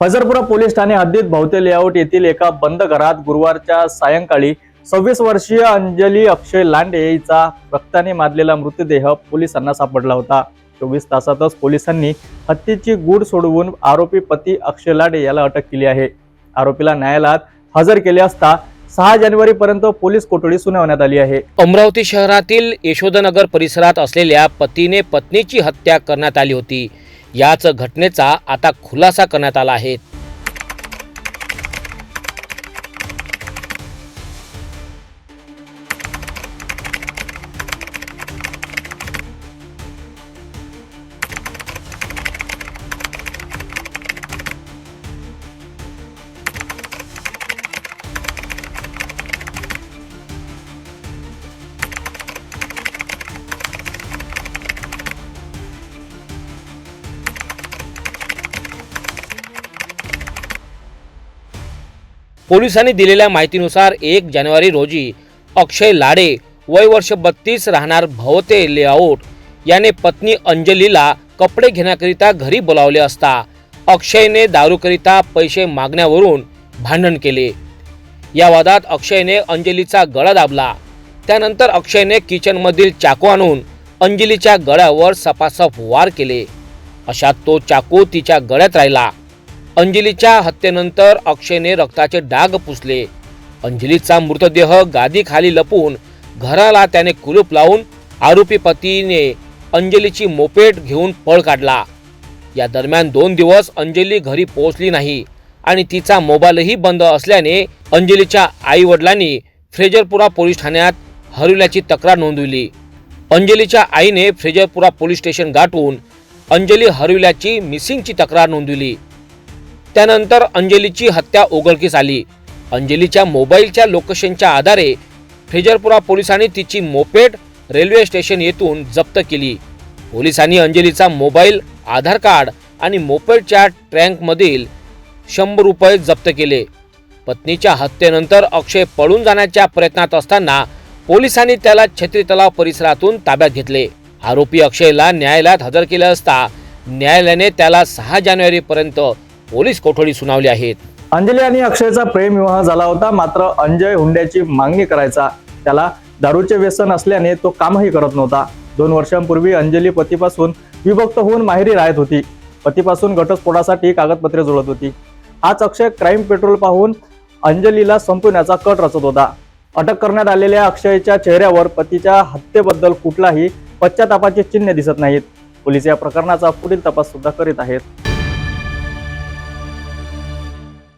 फजरपुरा police Thane हद्दीत भवते layout येथील एका बंद घरात गुरुवारच्या सायंकाळी सव्वीस वर्षीय अंजली अक्षय लांडे हिचा रक्ताने मारलेला मृतदेह पोलिसांना सापडला होता. चोवीस तासातच पोलिसांनी हत्तीची गूढ सोडवून आरोपी पती अक्षय लांडे याला अटक केली आहे. आरोपीला न्यायालयात हजर केले असता सहा जानेवारी पर्यंत पोलीस कोठडी सुनावण्यात आली आहे. अमरावती शहरातील यशोदनगर परिसरात असलेल्या पतीने पत्नीची हत्या करण्यात आली होती. याच घटनेचा आता खुलासा करण्यात आला आहे. पोलिसांनी दिलेल्या माहितीनुसार एक जानेवारी रोजी अक्षय लाडे वय वर्ष बत्तीस राहणार भवते लेआउट. याने पत्नी अंजलीला कपडे घेण्याकरिता घरी बोलावले असता अक्षयने दारूकरिता पैसे मागण्यावरून भांडण केले. या वादात अक्षयने अंजलीचा गळा दाबला. त्यानंतर अक्षयने किचनमधील चाकू आणून अंजलीच्या गळ्यावर सपासप वार केले. अशा तो चाकू तिच्या गळ्यात राहिला. अंजलीच्या हत्येनंतर अक्षयने रक्ताचे डाग पुसले. अंजलीचा मृतदेह गादीखाली लपून घराला त्याने कुलूप लावून आरोपी पतीने अंजलीची मोपेट घेऊन पळ काढला. या दरम्यान दोन दिवस अंजली घरी पोहोचली नाही आणि तिचा मोबाईलही बंद असल्याने अंजलीच्या आई वडिलांनी फ्रेजरपुरा पोलीस ठाण्यात हरवल्याची तक्रार नोंदवली. अंजलीच्या आईने फ्रेजरपुरा पोलीस स्टेशन गाठून अंजली हरविल्याची मिसिंगची तक्रार नोंदवली. त्यानंतर अंजलीची हत्या उघडकीस आली. अंजलीच्या मोबाईलच्या लोकेशनच्या आधारे फ्रेजरपुरा पोलिसांनी तिची मोपेड रेल्वे स्टेशन येथून जप्त केली. पोलिसांनी अंजलीचा मोबाईल आधार कार्ड आणि मोपेडच्या ट्रँकमधील शंभर रुपये जप्त केले. पत्नीच्या हत्येनंतर अक्षय पळून जाण्याच्या प्रयत्नात असताना पोलिसांनी त्याला छत्री तलाव परिसरातून ताब्यात घेतले. आरोपी अक्षयला न्यायालयात हजर केले असता न्यायालयाने त्याला सहा जानेवारीपर्यंत पोलीस कोठडी सुनावली आहेत. अंजली आणि अक्षयचा प्रेम विवाह झाला होता मात्र अंजय हुंड्याची मागणी करायचा. त्याला दारूचे व्यसन असल्याने तो कामही करत नव्हता. दोन वर्षांपूर्वी अंजली पतीपासून विभक्त होऊन माहेरी राहत होती. पतीपासून घटस्फोटासाठी कागदपत्रे जुळत होती. हाच अक्षय क्राईम पेट्रोल पाहून अंजलीला संपवण्याचा कट रचत होता. अटक करण्यात आलेल्या अक्षयच्या चेहऱ्यावर पतीच्या हत्येबद्दल कुठलाही पश्चातापाचे चिन्ह दिसत नाहीत. पोलीस या प्रकरणाचा पुढील तपास सुद्धा करीत आहेत.